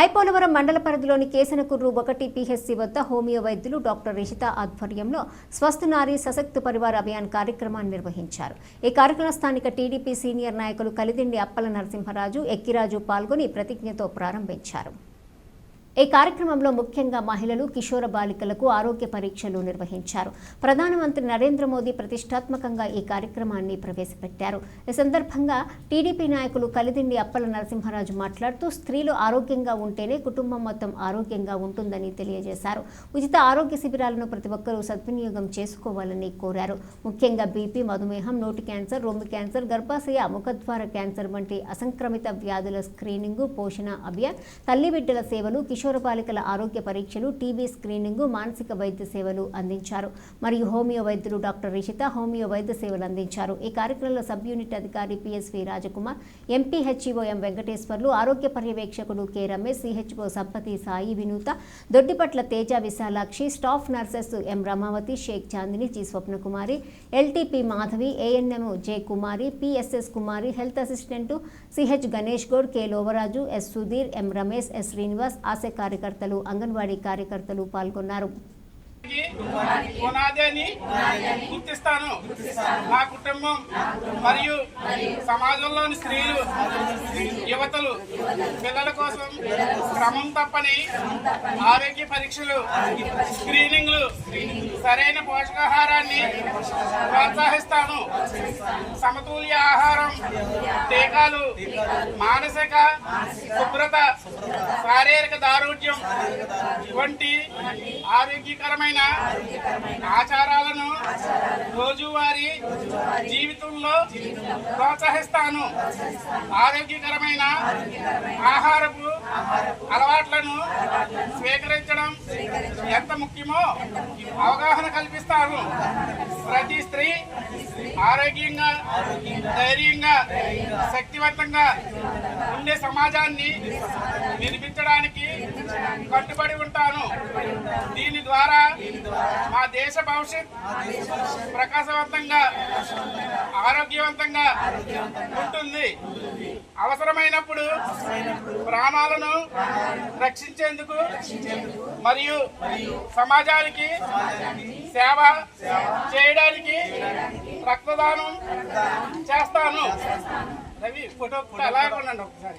ఐపోలవరం మండల పరిధిలోని కేసనకుర్రు ఒకటి పీహెచ్సి వద్ద హోమియో వైద్యులు డాక్టర్ రిషిత ఆధ్వర్యంలో స్వస్థ నారీ సశక్త పరివార్ అభియాన్ కార్యక్రమాన్ని నిర్వహించారు. ఈ కార్యక్రమ స్థానిక టీడీపీ సీనియర్ నాయకులు కలిదిండి అప్పల నరసింహరాజు ఎక్కిరాజు పాల్గొని ప్రతిజ్ఞతో ప్రారంభించారు. ఈ కార్యక్రమంలో ముఖ్యంగా మహిళలు కిషోర బాలికలకు ఆరోగ్య పరీక్షలు నిర్వహించారు. ప్రధానమంత్రి నరేంద్ర మోదీ ప్రతిష్టాత్మకంగా ఈ కార్యక్రమాన్ని ప్రవేశపెట్టారు. ఈ సందర్భంగా టీడీపీ నాయకులు కలిదిండి అప్పల నరసింహరాజు మాట్లాడుతూ స్త్రీలు ఆరోగ్యంగా ఉంటేనే కుటుంబం మొత్తం ఆరోగ్యంగా ఉంటుందని తెలియజేశారు. ఉచిత ఆరోగ్య శిబిరాలను ప్రతి ఒక్కరూ సద్వినియోగం చేసుకోవాలని కోరారు. ముఖ్యంగా బీపీ మధుమేహం నోటి క్యాన్సర్ రొమ్ము క్యాన్సర్ గర్భాశయ ముఖద్వార క్యాన్సర్ వంటి అసంక్రమిత వ్యాధుల స్క్రీనింగు పోషణ అభియాన్ తల్లి బిడ్డల సేవలు కిషోర్ బాలికల ఆరోగ్య పరీక్షలు టీబీ స్క్రీనింగ్ మానసిక వైద్య సేవలు అందించారు. మరియు హోమియో వైద్యులు డాక్టర్ రిషిత హోమియో వైద్య సేవలు అందించారు. ఈ కార్యక్రమంలో సబ్ యూనిట్ అధికారి PSV Rajkumar MPHO M Venkateswarlu ఆరోగ్య పర్యవేక్షకుడు K Ramesh CHO Sampathi Sai Vinutha Doddipatla Teja Vishalakshi staff nurses M Ramavathi Sheikh Chandini G Swapnakumari LTP Madhavi ANM J Kumari PSS Kumari health assistant CH Ganesh Goud K Lovaraju S Sudheer M Ramesh S Srinivas ASHA కార్యకర్తలు అంగన్వాడీ కార్యకర్తలు పాల్గొన్నారు. పునాది గుర్తిస్తాను. నా కుటుంబం మరియు సమాజంలోని స్త్రీలు యువతలు పిల్లల కోసం క్రమం తప్పని ఆరోగ్య పరీక్షలు స్క్రీనింగ్లు సరైన పోషకాహారాన్ని ప్రోత్సహిస్తాను. సమతుల్య ఆహారం టీకాలు మానసిక శుభ్రత శారీరక దారుఢ్యం వంటి ఆరోగ్యకరమైన ఆచారాలను రోజువారీ జీవితంలో ప్రోత్సహిస్తాను. ఆరోగ్యకరమైన ఆహారపు అలవాట్లను స్వీకరించడం ఎంత ముఖ్యమో అవగాహన కల్పిస్తారు. ప్రతి స్త్రీ ఆరోగ్యంగా ధైర్యంగా శక్తివంతంగా ఉండే సమాజాన్ని నిర్మించడానికి కట్టుబడి ఉంటాను. దీని ద్వారా మా దేశ భవిష్యత్ ప్రకాశవంతంగా ఆరోగ్యవంతంగా ఉంటుంది. అవసరమైనప్పుడు ప్రాణాలను రక్షించేందుకు మరియు సమాజానికి సేవ చేయడానికి రక్తదానం చేస్తాను. రవి ఫోటో అలాగే ఉండండి ఒకసారి?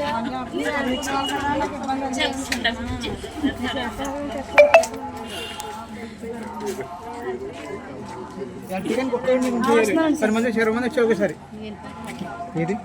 పది మంది ఇరవై మంది వచ్చారు ఒకసారి ఏది